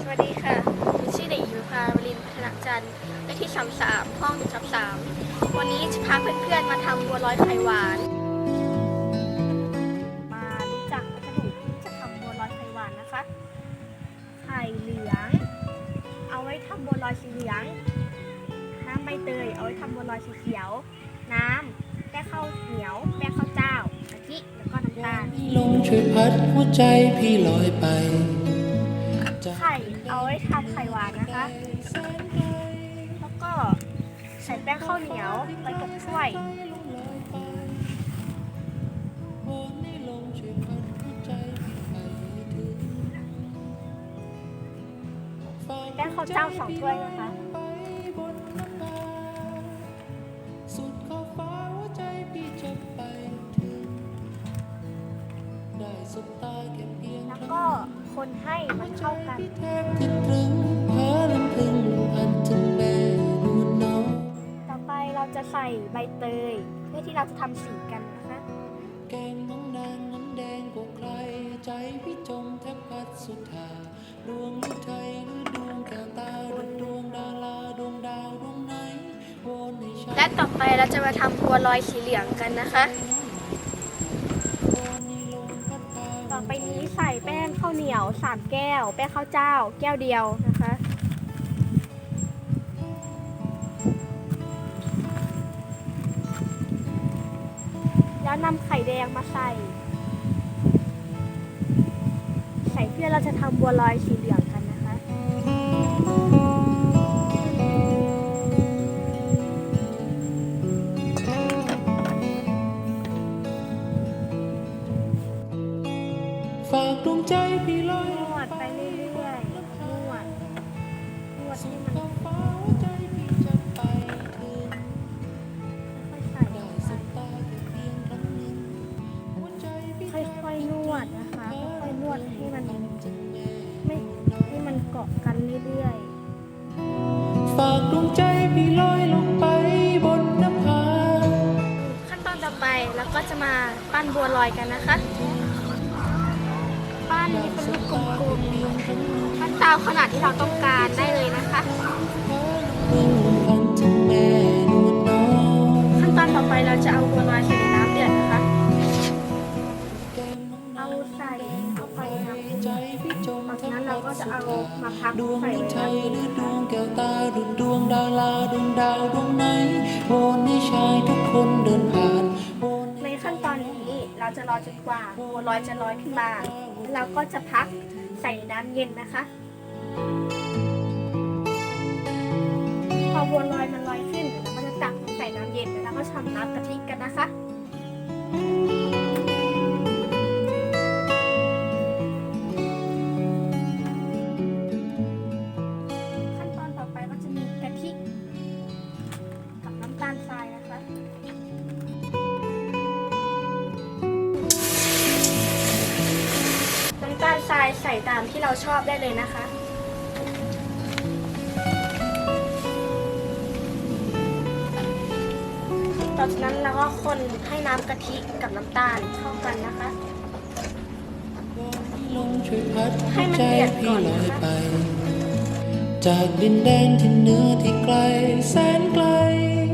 สวัสดีค่ะ ชื่อเด็กหญิงพาวรินพัฒนาจันทร์เลขที่สามสามห้องหนึ่งทับสามวันนี้จะพาเพื่อนๆมาทำบัวลอยไข่หวาน มารู้จักวัสดุที่จะทำบัวลอยไข่หวานนะคะ ไข่เหลือง เอาไว้ทำบัวลอยสีเหลือง น้ำใบเตยเอาไว้ทำบัวลอยสีเขียว น้ำแป้งข้าวเหนียวแป้งข้าวเจ้ากะทิแล้วก็น้ำตาล ลมช่วยพัดหัวใจพี่ลอยไป ข่เอาไว้ทำไข่หวานนะคะ แล้วก็ใส่แป้งข้าวเหนียวไปกับถ้วยลอยไปวอนถ้วยแป้งข้าวเจ้าสองถ้วยนะคะ นให้มันเข้ากันแทบจะตรึงเพ้อลำพึงพันถึงแม่นวลน้องต่อไปเราจะใส่ใบเตย เพื่อที่เราจะทำสีกันนะคะแกงน้องนางนั้นแดงกว่าใครใจพี่จมแทบพัดสุดทาดวงฤทัยหรือดวงแก้วตาหรือดวงดาราดวงดาวดวงไหนวอนให้ฉันและต่อไปเราจะมาทำบัวลอยสีเหลืองกันนะคะ แป้งข้าวเหนียวสามแก้ว แป้งข้าวเจ้า แก้วเดียวนะคะ แล้วนำไข่แดงมาใส่ ใส่เพื่อเราจะทำบัวลอยสีเหลืองากดวงใจพี่ลอยนวดไปเรื่อยๆนวดนวดให้มันขอบาใจพี่จะไปถึงค่อยๆใส่ลได้งไปบตค่อยๆนวดนะคะค่อยๆนวดให้มันไม่ให้มันเกาะกันเรื่อยๆฝากดวงใจพี่ลอยลงไปบนนภาขั้นตอนต่อไปเราก็จะมาปั้นบัวลอยกันนะคะ ปั้นให้เป็นลูกกลมๆปั้นตามขนาดที่เราต้องการได้เลยนะคะพึ่งพันถึงแม่นวลน้องขั้นตอนต่อไปเราจะเอาบัวลอยใส่ในน้ำเดือดนะคะแก้มน้องเอาใส่เข้าไปในน้ำเดืใจอดพี่จมจากนั้นเราก็จะเอามาพักดวงใส่ฤไว้ทัยน้ำหเดืรืออดดวงแก้วตาหรือดวงดาราดวงดาวดวงไหนวอนให้ชายทุกคนเดินผ่านวอนใน อจนกว่าบัวลอยจะลอยขึ้นมาเราก็จะพักใส่น้ำเย็นนะคะ พอบัวลอย ส่ตามที่เราชอบได้เลยนะคะ ต่อจากนั้นเราก็คนให้น้ำกะทิกับน้ำตาลเข้ากันนะคะ ลมช่วยพัดให้หัวมันใจเดือดก่พี่อนลนะอยคะไป จากดินแดนที่เหนือที่ไกลแสนไกลสุดขอที่ไกลแสนไกล